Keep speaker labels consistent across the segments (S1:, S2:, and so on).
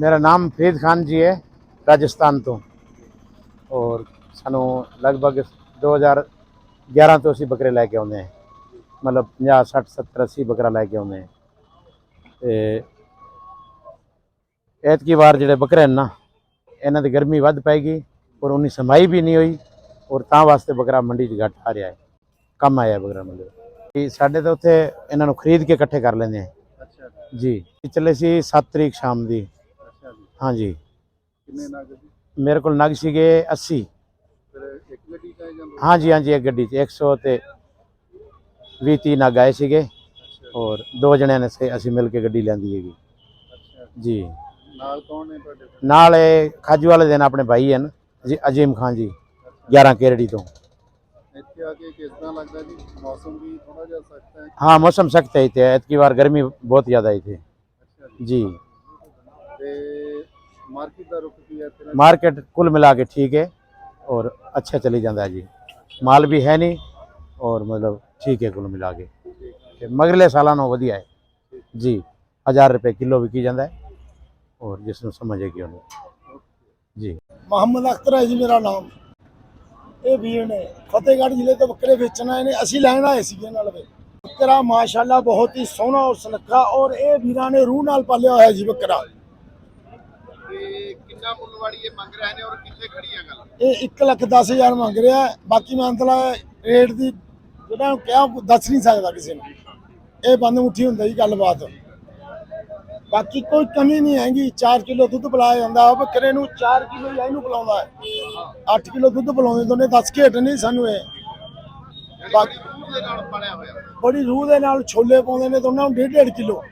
S1: ਮੇਰਾ ਨਾਮ ਫਰੀਦ ਖਾਨ ਜੀ ਹੈ ਰਾਜਸਥਾਨ ਤੋਂ ਔਰ ਸਾਨੂੰ ਲਗਭਗ 2011 ਤੋਂ ਅਸੀਂ ਬੱਕਰੇ ਲੈ ਕੇ ਆਉਂਦੇ ਹਾਂ ਮਤਲਬ 50 60 70 80 ਬੱਕਰਾ ਲੈ ਕੇ ਆਉਂਦੇ ਹਾਂ ਤੇ ਐਤਕੀ ਵਾਰ ਜਿਹੜੇ ਬੱਕਰੇ ਹਨ ਨਾ ਇਹਨਾਂ ਦੀ ਗਰਮੀ ਵੱਧ ਪੈਗੀ ਔਰ ਉਨੀ ਸਮਾਈ ਵੀ ਨਹੀਂ ਹੋਈ ਔਰ ਤਾਂ ਵਾਸਤੇ ਬੱਕਰਾ ਮੰਡੀ 'ਚ ਘੱਟ ਆ ਰਿਹਾ ਹੈ ਕੰਮ ਆਇਆ ਬੱਕਰਾ ਮੰਡੀ। ਕਿ ਸਾਡੇ ਤਾਂ ਉੱਥੇ ਇਹਨਾਂ ਨੂੰ ਖਰੀਦ ਕੇ ਇਕੱਠੇ ਕਰ ਲੈਂਦੇ ਆ
S2: ਅੱਛਾ
S1: ਜੀ ਚੱਲੇ ਸੀ 7 ਤਰੀਕ ਸ਼ਾਮ ਦੀ ਹਾਂਜੀ
S2: ਕਿੰਨੇ ਨਗ ਜੀ
S1: ਮੇਰੇ ਕੋਲ ਨਗ ਸੀਗੇ 80
S2: ਫਿਰ ਇੱਕ ਗੱਡੀ ਚਾਹੇ ਜਾਂ ਦੋ
S1: ਹਾਂਜੀ ਹਾਂਜੀ ਇੱਕ ਗੱਡੀ 'ਚ 100 ਤੇ 20 30 ਨਗ ਆਏ ਸੀਗੇ ਔਰ ਦੋ ਜਣਿਆਂ ਨੇ ਸੇ- ਅਸੀਂ ਮਿਲ ਕੇ ਗੱਡੀ ਲੈਂਦੀ ਹੈਗੀ
S2: ਅੱਛਾ
S1: ਜੀ
S2: ਨਾਲ ਕੌਣ ਨੇ ਤੁਹਾਡੇ
S1: ਨਾਲ ਇਹ ਖਾਜੂ ਵਾਲੇ ਦਿਨ ਆਪਣੇ ਭਾਈ ਹਨ ਜੀ ਅਜੀਮ ਖਾਨ ਜੀ 11 ਕੇਰੜੀ ਤੋਂ
S2: ਇੱਥੇ ਆ ਕੇ ਕਿਸ ਤਰ੍ਹਾਂ ਲੱਗਦਾ ਜੀ ਮੌਸਮ ਵੀ ਥੋੜਾ ਜਿਹਾ ਸਖਤ ਹੈ
S1: हाँ मौसम सख्त है थे की बार गर्मी बहुत ज़्यादा ही थी
S2: ਅੱਛਾ ਜੀ
S1: जी
S2: ਤੇ ਮਾਰਕੀਟ ਦਾ ਰੁਖ ਕੀ ਹੈ ਇੱਥੇ
S1: मार्केट कुल मिला के ठीक है और अच्छा चली जाता है जी माल भी है नहीं और मतलब ठीक है कुल मिला के ते मगरले सालानो वधिया है जी हज़ार रुपये किलो विकी जाता है और जिसनों समझेगी उन्हें जी
S3: ਮੁਹੰਮਦ ਅਖਤਰ ਹੈ ਜੀ ਮੇਰਾ ਨਾਮ ਇਹ ਵੀਰ ਨੇ ਫਤਿਹਗੜ੍ਹ ਜ਼ਿਲ੍ਹੇ ਤੋਂ ਬੱਕਰੇ ਵੇਚਣ ਆਏ ਨੇ ਅਸੀਂ ਲੈਣ ਆਏ ਸੀਗੇ ਨਾਲ ਵੇ ਬੱਕਰਾ ਮਾਸ਼ਾਅੱਲਾ ਬਹੁਤ ਹੀ ਸੋਹਣਾ ਔਰ ਸੁਨੱਖਾ ਔਰ ਇਹ ਵੀਰਾਂ ਨੇ ਰੂਹ ਨਾਲ ਪਾਲਿਆ ਹੋਇਆ ਜੀ ਬੱਕਰਾ
S2: ਤੇ ਕਿੰਨਾ ਮੁੱਲ ਵਾਲੀ ਇਹ ਮੰਗ ਰਹੇ ਨੇ ਔਰ ਕਿੱਥੇ ਖੜੀ ਹੈ ਗੱਲ?
S3: ਇਹ 1 ਲੱਖ 10 ਹਜ਼ਾਰ ਮੰਗ ਰਿਹਾ ਹੈ। ਬਾਕੀ ਮੈਂ ਅੰਤਲਾ ਰੇਟ ਦੀ ਜਿਹੜਾ ਕਿਹਾ ਦੱਸ ਨਹੀਂ ਸਕਦਾ ਕਿਸੇ ਨੂੰ। ਇਹ ਬੰਦ ਮੁੱਠੀ ਹੁੰਦਾ ਜੀ ਗੱਲਬਾਤ। ਬਾਕੀ ਕੋਈ ਕਮੀ ਨਹੀਂ ਹੈਗੀ 4 ਕਿਲੋ ਦੁੱਧ ਪਿਲਾਇਆ ਜਾਂਦਾ ਉਹ ਬੱਕਰੇ ਨੂੰ 4 ਕਿਲੋ ਜਾਂ ਇਹਨੂੰ ਪਿਲਾਉਂਦਾ ਹੈ। 8 ਕਿਲੋ ਦੁੱਧ ਪਿਲਾਉਂਦੇ ਦੋਨੇ ਦੱਸ ਕੇ ਹਟ ਨਹੀਂ ਸਾਨੂੰ ਇਹ। ਬਾਕੀ-
S2: ਬੜੀ
S3: ਰੂਹ ਦੇ ਨਾਲ ਛੋਲੇ ਪਾਉਂਦੇ ਨੇ ਦੋਨਾਂ ਨੂੰ ਡੇਢ ਡੇਢ ਕਿਲੋ।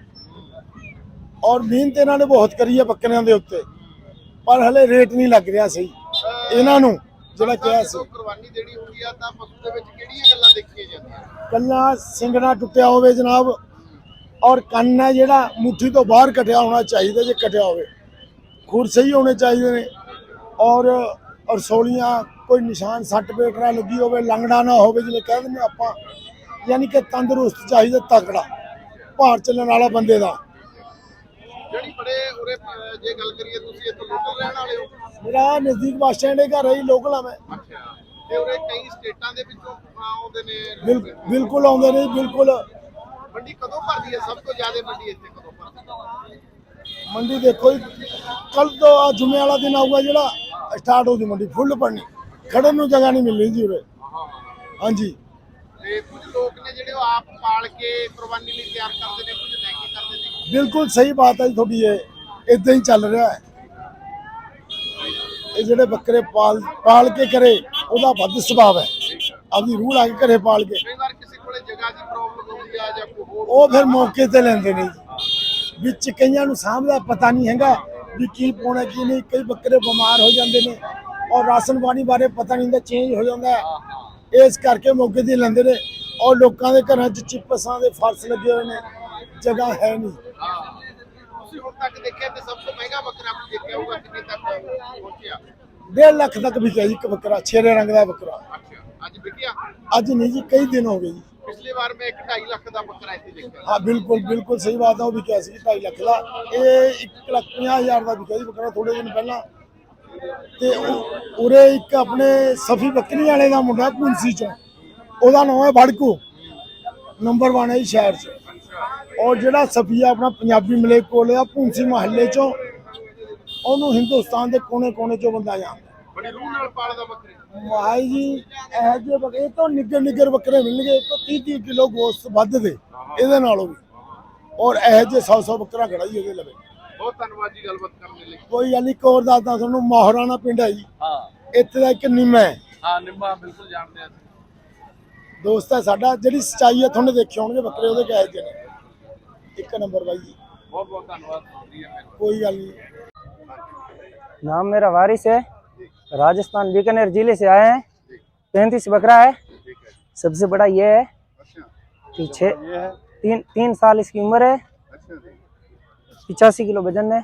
S3: ਔਰ ਮਿਹਨਤ ਇਹਨਾਂ ਨੇ ਬਹੁਤ ਕਰੀ ਹੈ ਬੱਕਰਿਆਂ ਦੇ ਉੱਤੇ। ਪਰ ਹਲੇ ਰੇਟ ਨਹੀਂ ਲੱਗ ਰਿਹਾ ਸਹੀ। ਇਹਨਾਂ ਨੂੰ ਜਿਹੜਾ ਕਿਹਾ ਸੀ।
S2: ਕੁਰਬਾਨੀ ਦੇਣੀ ਹੁੰਦੀ ਆ ਤਾਂ ਪਸ਼ੂ ਦੇ ਵਿੱਚ ਕਿਹੜੀਆਂ ਗੱਲਾਂ ਦੇਖੀਆਂ ਜਾਂਦੀਆਂ?
S3: ਕੱਲਾ ਸਿੰਗਣਾ ਟੁੱਟਿਆ ਹੋਵੇ ਜਨਾਬ ਔਰ ਕੰਨ ਹੈ ਜਿਹੜਾ ਮੁੱਠੀ ਤੋਂ ਬਾਹਰ ਕਟਿਆ ਹੋਣਾ ਚਾਹੀਦਾ ਜੇ ਕਟਿਆ ਹੋਵੇ। ਖੁਰ ਸਹੀ ਹੋਣੇ ਚਾਹੀਦੇ ਨੇ। ਔਰ ਔਰ ਸੋਲੀਆਂ ਕੋਈ ਨਿਸ਼ਾਨ ਸੱਟ ਪੇਟਰਾ ਲੱਗੀ ਹੋਵੇ ਲੰਗੜਾ ਨਾ ਹੋਵੇ ਜਿਵੇਂ ਕਹਿ ਦਿੰਦੇ ਆਪਾਂ। ਯਾਨੀ ਕਿ ਤੰਦਰੁਸਤ ਚਾਹੀਦਾ ਤਕੜਾ ਭਾਰ ਚੱਲਣ ਵਾਲਾ ਬੰਦੇ ਦਾ।
S2: ਜਿਹੜੀ ਬੜੇ ਉਰੇ ਅਹ, ਜੇ ਗੱਲ ਕਰੀਏ ਤੁਸੀਂ ਇੱਥੇ ਲੋਕਲ ਰਹਿਣ ਵਾਲੇ ਹੋ?
S3: ਮੇਰਾ ਨਜ਼ਦੀਕ ਬੱਸ ਸਟੈਂਡ ਹੈ ਘਰ ਹੈ ਜੀ ਲੋਕਲ ਆ ਮੈਂ।
S2: ਅੱਛਾ। ਤੇ ਉਰੇ ਕਈ ਸਟੇਟਾਂ ਦੇ ਵਿੱਚੋਂ ਆਉਂਦੇ ਨੇ?
S3: ਬਿਲ-
S2: ਲੋਕ।
S3: ਬਿਲਕੁਲ ਆਉਂਦੇ ਨੇ ਬਿਲਕੁਲ।
S2: ਮੰਡੀ ਕਦੋਂ ਭਰਦੀ ਹੈ? ਸਭ ਤੋਂ ਜ਼ਿਆਦਾ ਮੰਡੀ ਇੱਥੇ ਕਦੋਂ ਭਰਦੀ ਹੈ?
S3: ਮੰਡੀ ਦੇਖੋ ਕੱਲ ਤੋਂ ਆ ਜੁਮੇ ਵਾਲਾ ਦਿਨ ਆਊਗਾ ਜਿਹੜਾ ਸਟਾਰਟ ਹੋਊਗੀ ਮੰਡੀ ਫੁੱਲ ਪੜਨੀ ਖੜਨ ਨੂੰ ਜਗ੍ਹਾ ਨਹੀਂ ਮਿਲਣੀ ਜੀ ਉਰੇ। ਹਾਂਜੀ।
S2: ਤੇ ਕੁਝ ਲੋਕ ਨੇ ਜਿਹੜੇ ਉਹ ਆਪ ਪਾਲ ਕੇ ਕੁਰਬਾਨੀ ਲਈ ਤਿਆਰ ਕਰਦੇ ਨੇ ਕੁਝ
S3: ਬਿਲਕੁਲ ਸਹੀ ਬਾਤ ਹੈ ਜੀ ਤੁਹਾਡੀ ਇਹ। ਇਦਾਂ ਹੀ ਚੱਲ ਰਿਹਾ ਹੈ। ਇਹ ਜਿਹੜੇ ਬੱਕਰੇ ਪਾਲ ਪਾਲ ਕੇ ਕਰੇ ਉਹਦਾ ਵੱਧ ਸੁਭਾਅ ਹੈ। ਆਪਦੀ ਰੂਹ ਲਾ ਕੇ ਘਰੇ ਪਾਲ ਕੇ। ਉਹ ਫਿਰ ਮੌਕੇ ਤੇ ਲੈਂਦੇ ਨੇ। ਵਿੱਚ ਕਈਆਂ ਨੂੰ ਸਾਂਭਦਾ ਪਤਾ ਨਹੀਂ ਹੈਗਾ ਵੀ ਕੀ ਪਾਉਣਾ ਕੀ ਨਹੀਂ। ਕਈ ਬੱਕਰੇ ਬਿਮਾਰ ਹੋ ਜਾਂਦੇ ਨੇ ਔਰ ਰਾਸ਼ਨ ਪਾਣੀ ਬਾਰੇ ਪਤਾ ਨਹੀਂ ਹੁੰਦਾ ਚੇਂਜ ਹੋ ਜਾਂਦਾ ਇਸ ਕਰਕੇ ਮੌਕੇ ਤੇ ਲੈਂਦੇ ਨੇ। ਔਰ ਲੋਕਾਂ ਦੇ ਘਰਾਂ 'ਚ ਚਿਪਸਾਂ ਦੇ ਫਰਸ਼ ਲੱਗੇ ਹੋਏ ਨੇ। ਜਗ੍ਹਾ ਹੈ ਨਹੀਂ
S2: ਹਾਂ। ਤੁਸੀਂ ਹੁਣ ਤੱਕ ਦੇਖਿਆ ਤੇ ਸਭ ਤੋਂ ਮਹਿੰਗਾ ਬੱਕਰਾ ਵੀ ਦੇਖਿਆ ਹੋਊਗਾ ਕਿੰਨੇ ਤੱਕ ਪਹੁੰਚਿਆ
S3: 1.5 ਲੱਖ ਤੱਕ ਵਿਕਿਆ ਜੀ ਇੱਕ ਬੱਕਰਾ ਛੇਰੇ ਰੰਗ ਦਾ ਬੱਕਰਾ
S2: ਅੱਛਾ ਅੱਜ ਵਿਕਿਆ
S3: ਅੱਜ ਨਹੀਂ ਜੀ ਕਈ ਦਿਨ ਹੋ ਗਏ ਜੀ
S2: ਪਿਛਲੀ ਵਾਰ ਮੈਂ 1.5 ਲੱਖ ਦਾ ਬੱਕਰਾ ਇੱਥੇ ਦੇਖਿਆ
S3: ਹਾਂ ਬਿਲਕੁਲ ਬਿਲਕੁਲ ਸਹੀ ਬਾਤ ਹੈ ਉਹ ਵਿਕਿਆ ਸੀ 2.5 ਲੱਖ ਦਾ ਇਹ 1 ਲੱਖ 50 ਹਜ਼ਾਰ ਦਾ ਵਿਕਿਆ ਜੀ ਬੱਕਰਾ ਥੋੜੇ ਦਿਨ ਪਹਿਲਾਂ ਤੇ ਉਹ- ਉਰੇ ਇੱਕ ਆਪਣੇ ਸਫੀ ਬੱਕਰੀ ਵਾਲੇ ਦਾ ਮੁੰਡਾ ਪੁੰਸੀ ਚੋਂ ਉਹਦਾ ਨਾਮ ਹੈ ਬੜਕੂ ਨੰਬਰ 1 ਹੈ ਜੀ ਸ਼ਹਿਰ 'ਚ ਔਰ ਜਿਹੜਾ ਸਫੀਆ ਆਪਣਾ ਪੰਜਾਬੀ ਮਲੇ ਕੋਲ ਆ ਪੁੰਸੀ ਮਹੱਲੇ ਚੋਂ ਉਹਨੂੰ ਹਿੰਦੁਸਤਾਨ ਦੇ ਕੋਨੇ-ਕੋਨੇ ਚੋਂ ਬੰਦਾ ਜਾਣਦਾ।
S2: ਬੜੀ ਰੂਹ ਨਾਲ ਪਾਲਦਾ ਬੱਕਰੇ।
S3: ਮਾਈ ਜੀ ਇਹ ਜਿਹੇ ਬੱਕਰੇ ਤੋਂ ਨਿੱਗਰ ਨਿੱਗਰ ਬੱਕਰੇ ਮਿਲਣਗੇ ਇਹ ਤੋਂ 30 30 ਕਿਲੋ ਗੋਸ਼ਤ ਵੱਧ ਦੇ ਇਹਦੇ ਨਾਲੋਂ ਵੀ। ਔਰ ਇਹ ਜਿਹੇ 100 100 ਬੱਕਰਾ ਖੜਾ ਹੀ ਲਵੇ।
S2: ਬਹੁਤ ਧੰਨਵਾਦ ਜੀ ਗੱਲਬਾਤ ਕਰਨ ਲਈ।
S3: ਕੋਈ ਗੱਲ ਨਹੀਂ ਇੱਕ ਹੋਰ ਦੱਸਦਾ ਤੁਹਾਨੂੰ ਮੋਹਰਾਨਾ ਪਿੰਡ ਹੈ ਜੀ।
S2: ਹਾਂ।
S3: ਇੱਥੇ ਦਾ ਇੱਕ ਨਿੰਮਾ ਹੈ।
S2: ਹਾਂ ਨਿੰਮਾ ਬਿਲਕੁਲ ਜਾਣਦੇ ਆ
S3: ਦੋਸਤ ਹੈ ਸਾਡਾ ਜਿਹੜੀ ਸਚਾਈ ਹੈ ਤੁਹਾਨੂੰ ਦੇਖੇ ਹੋਣਗੇ ਬੱਕਰੇ ਉਹਦੇ ਕਹੇ ਜਿਹੇ ਨੇ। ਇੱਕ ਨੰਬਰ ਬਾਈ ਜੀ।
S2: ਬਹੁਤ ਬਹੁਤ ਧੰਨਵਾਦ
S3: ਕੋਈ ਗੱਲ
S4: नाम मेरा वारिस है राजस्थान बीकानेर ज़िले से आए हैं पैंतीस बकरा है सबसे बड़ा ये है कि छः तीन तीन साल इसकी उम्र है पिचासी किलो वज़न है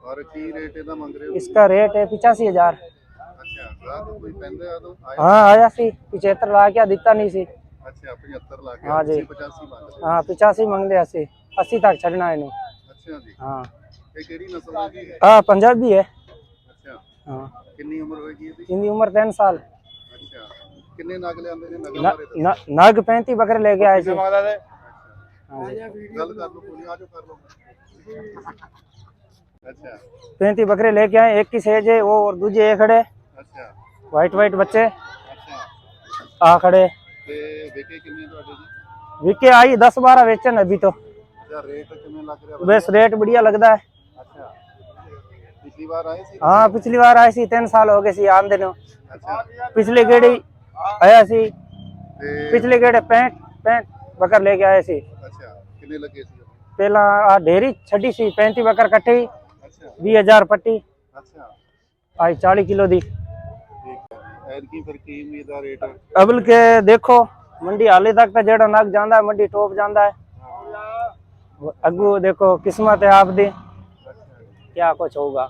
S2: और रेट
S4: इसका रेट है पिचासी हज़ार हाँ आया सी पिछहत्तर लाख क्या दिखता नहीं सी अच्छा पिछहत्तर
S2: लाख हाँ जी
S4: हाँ पिचासी मंगले लिया सी 80 ਤੱਕ ਛੱਡਣਾ ਇਹਨੂੰ।
S2: ਅੱਛਾ ਜੀ।
S4: ਹਾਂ।
S2: ਇਹ ਕਿਹੜੀ ਨਸਲ ਹੈ
S4: ਜੀ? ਆ ਪੰਜਾਬੀ ਹੈ।
S2: ਅੱਛਾ।
S4: ਹਾਂ।
S2: ਕਿੰਨੀ ਉਮਰ ਹੋਏਗੀ ਇਹਦੀ?
S4: ਇਹਦੀ ਉਮਰ 3 ਸਾਲ।
S2: ਅੱਛਾ। ਕਿੰਨੇ ਨਗ ਲਿਆਂਦੇ ਨੇ ਨਗ
S4: ਲੈ ਕੇ ਆਏ ਸੀ। ਹਾਂਜੀ
S2: ਗੱਲ ਕਰ ਲਓ ਕੋਈ ਆਜੋ ਕਰ ਲਓ। ਅੱਛਾ।
S4: 35 बकरे लेके आए एक की सेज है वो और दूजे ये खड़े
S2: ਅੱਛਾ।
S4: वाइट वाइट बच्चे
S2: ਅੱਛਾ।
S4: आ खड़े
S2: ਤੇ ਵੇਖੇ ਕਿੰਨੇ ਤੁਹਾਡੇ ਜੀ?
S4: विके आई दस बारह बेचन अभी तो
S2: ਜਾਂ ਰੇਟ ਕਿਵੇਂ ਲੱਗ ਰਿਹਾ
S4: बस रेट बढ़िया लगता है
S2: ਅੱਛਾ ਪਿਛਲੀ ਵਾਰ ਆਏ ਸੀ
S4: हाँ पिछली बार आए सी तीन साल हो गए सी आंदे नु
S2: ਅੱਛਾ
S4: पिछले गेड़ी आया सी
S2: ਤੇ
S4: पिछले गेड़े पैंट पैंट बकर लेके आए सी
S2: ਅੱਛਾ ਕਿੰਨੇ ਲੱਗੇ ਸੀ
S4: पहला आ ढेरी छड़ी सी पैंती बकर कट्ठी
S2: ਅੱਛਾ
S4: बीस हजार पट्टी
S2: ਅੱਛਾ
S4: आई चालीस किलो दी
S2: ਠੀਕ ਹੈ ਐਤਕੀ ਫਿਰ ਕੀ ਉਮੀਦ ਆ ਰੇਟ
S4: अबल के देखो मंडी हाले तक तो जेड़ा नग जांदा है मंडी टॉप जांदा है अगू देखो किस्मत है आप दी क्या कुछ होगा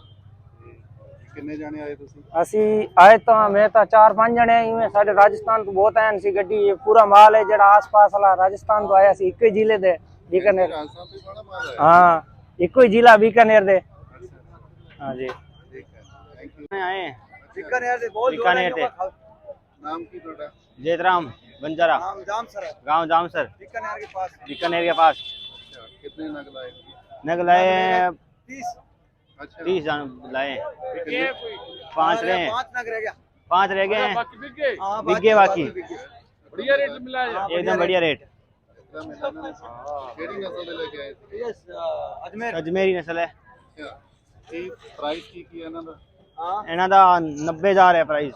S2: ਕਿੰਨੇ ਜਾਣੇ ਆਏ ਤੁਸੀਂ
S4: ਅਸੀਂ ਆਏ ਤਾਂ ਮੈਂ ਤਾਂ ਚਾਰ ਪੰਜ ਜਣੇ ਆਏ ਹੋਏ ਸਾਡੇ ਰਾਜਸਥਾਨ ਤੋਂ ਬਹੁਤ ਆਏ ਸੀ ਗੱਡੀ ਇਹ ਪੂਰਾ ਮਾਲ ਹੈ ਜਿਹੜਾ ਆਸ-ਪਾਸ ਵਾਲਾ ਰਾਜਸਥਾਨ ਤੋਂ ਆਇਆ ਸੀ ਇੱਕੋ ਹੀ ਜ਼ਿਲ੍ਹੇ ਦੇ ਬੀਕਾਨੇਰ
S2: ਰਾਜਸਥਾਨ ਤੋਂ ਹੀ ਬੜਾ ਮਾਲ ਹੈ
S4: ਹਾਂ ਇੱਕੋ ਹੀ ਜ਼ਿਲ੍ਹਾ ਬੀਕਾਨੇਰ ਦੇ ਹਾਂ ਜੀ
S2: ਠੀਕ ਹੈ ਥੈਂਕ ਯੂ
S4: ਆਏ
S2: बीकानेर से बहुत
S4: बीकानेर से
S2: नाम की ਤੁਹਾਡਾ
S4: जेतराम बंजारा
S2: जाम सर
S4: गांव जामसर
S2: बीकानेर के पास
S4: बीकानेर के पास
S2: अच्छा कितने नग लाए
S4: नग लाए
S2: 30 अच्छा
S4: तीस जन लाए
S2: कितने
S4: पाँच रहे हैं
S2: पांच नग रह गया
S4: पाँच रह गए हैं
S2: हां
S4: बिके बाकी
S2: बढ़िया रेट मिला है
S4: एकदम बढ़िया रेट
S2: ਕਿਹੜੀ ਨਸਲ ਦੇ ਲੈ ਕੇ ਆਏ ਸੀ
S4: अजमेर अजमेरी नस्ल है
S2: ਅੱਛਾ ਕੀ ਪ੍ਰਾਈਸ ਕੀ ਕੀ ਹੈ ਇਹਨਾਂ ਦਾ
S4: ਇਹਨਾਂ ਦਾ 90000 ਹੈ ਪ੍ਰਾਈਸ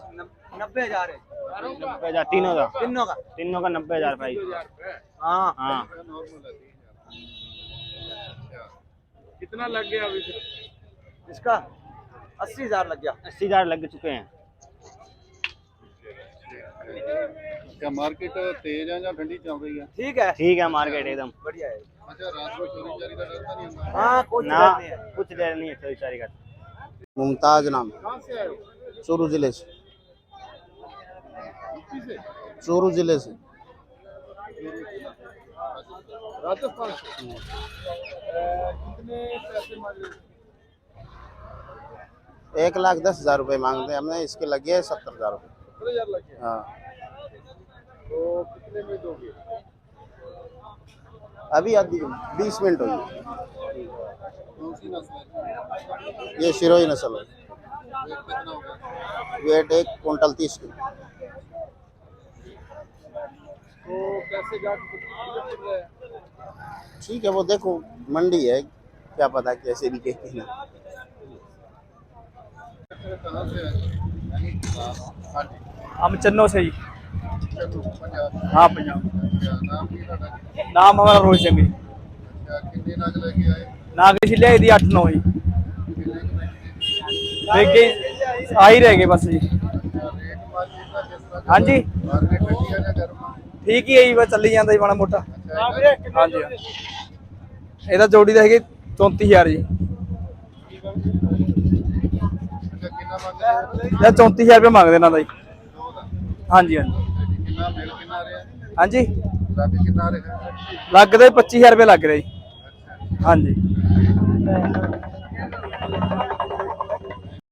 S2: 90000 है
S4: 90000 तीनों का
S2: तीनों का
S4: तीनों का 90000 प्राइस
S2: हां
S4: हाँ
S2: नॉर्मल है 30000 अच्छा कितना लग गया अभी
S5: इसका अस्सी हज़ार लग गया।
S4: अस्सी हज़ार लग चुके हैं।
S2: क्या मार्केट तेज है या ठंडी चल रही है?
S5: ठीक है।
S4: ठीक है मार्केट एकदम।
S5: बढ़िया है।
S2: अच्छा रात को चोरी चारी का डर तो नहीं
S5: हाँ
S4: ना
S5: है।
S4: कुछ देर नहीं है चोरी चारी का।
S1: मुमताज़ नाम।
S2: कहाँ से आए हो?
S1: चूरू ज़िले से? चूरू ज़िले से।
S2: राजस्थान से। कितने पैसे मांग?
S1: एक लाख दस हज़ार रुपये मांगते हैं हमने इसके लगे है सत्तर हज़ार। रुपये
S2: सत्तर हज़ार लग
S1: हाँ?
S2: तो कितने में दोगे?
S1: अभी बीस मिनट हुई
S2: कौन सी नस्ल है?
S1: ये शिरोई नस्ल है।
S2: वेट होगा
S1: एक कुंटल तीस किलो।
S2: तो कैसे गाट
S1: ठीक है वो देखो मंडी है क्या पता कैसे भी कहती ना
S6: हम चन्नो से ही हाँ पंजाब
S2: नाम
S6: हमारा रोहित सिंह जी नाग जी लियाई थी अठ नौ ही आ ही रह गए बस जी हाँ जी ठीक ही है जी बस चली जाता जी माड़ा मोटा
S2: ਇਹਦਾ
S6: ਜੋੜੀ ਦਾ ਹੈਗੇ 34000 ਜੀ। ਇਹ 34000 ਰੁਪਏ ਮੰਗਦੇ ਇਹਨਾਂ ਦਾ ਜੀ। ਹਾਂਜੀ ਹਾਂਜੀ।
S2: ਕਿੰਨਾ ਮਿਲ ਕਿੰਨਾ ਰਿਹਾ?
S6: ਹਾਂਜੀ।
S2: ਲੱਗ ਕਿੰਨਾ ਰਿਹਾ?
S6: ਲੱਗਦਾ ਜੀ 25000 ਰੁਪਏ ਲੱਗ ਰਿਹਾ ਜੀ। ਹਾਂਜੀ।